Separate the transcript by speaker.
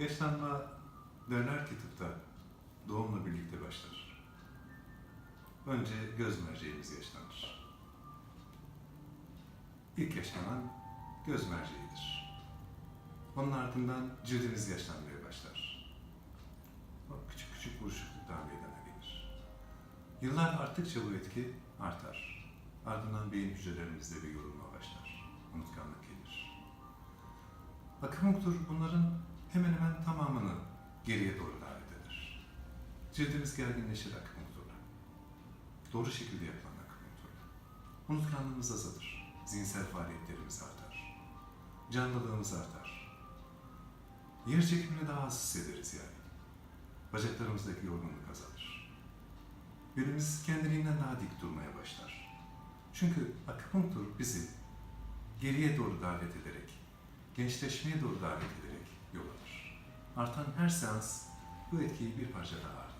Speaker 1: Yaşlanma döner ki tıpta doğumla birlikte başlar. Önce göz merceğimiz yaşlanır. İlk yaşlanan göz merceğidir. Onun ardından cildimiz yaşlanmaya başlar. O küçük küçük buruşukluklar meydana gelir. Yıllar arttıkça bu etki artar. Ardından beyin hücrelerimizde bir yorulma başlar. Unutkanlık gelir. Akupunktur bunların hemen hemen tamamını geriye doğru davet eder. Cildimiz gerginleşir akupunkturla. Doğru şekilde yapılan akupunkturla. Unutkanlığımız azalır. Zihinsel faaliyetlerimiz artar. Canlılığımız artar. Yer çekimini daha az hissederiz yani. Bacaklarımızdaki yorgunluk azalır. Belimiz kendiliğinden daha dik durmaya başlar. Çünkü akupunktur bizi geriye doğru davet ederek, gençleşmeye doğru davet ederek. Artan her seans bu etkiyi bir parça daha arttırır.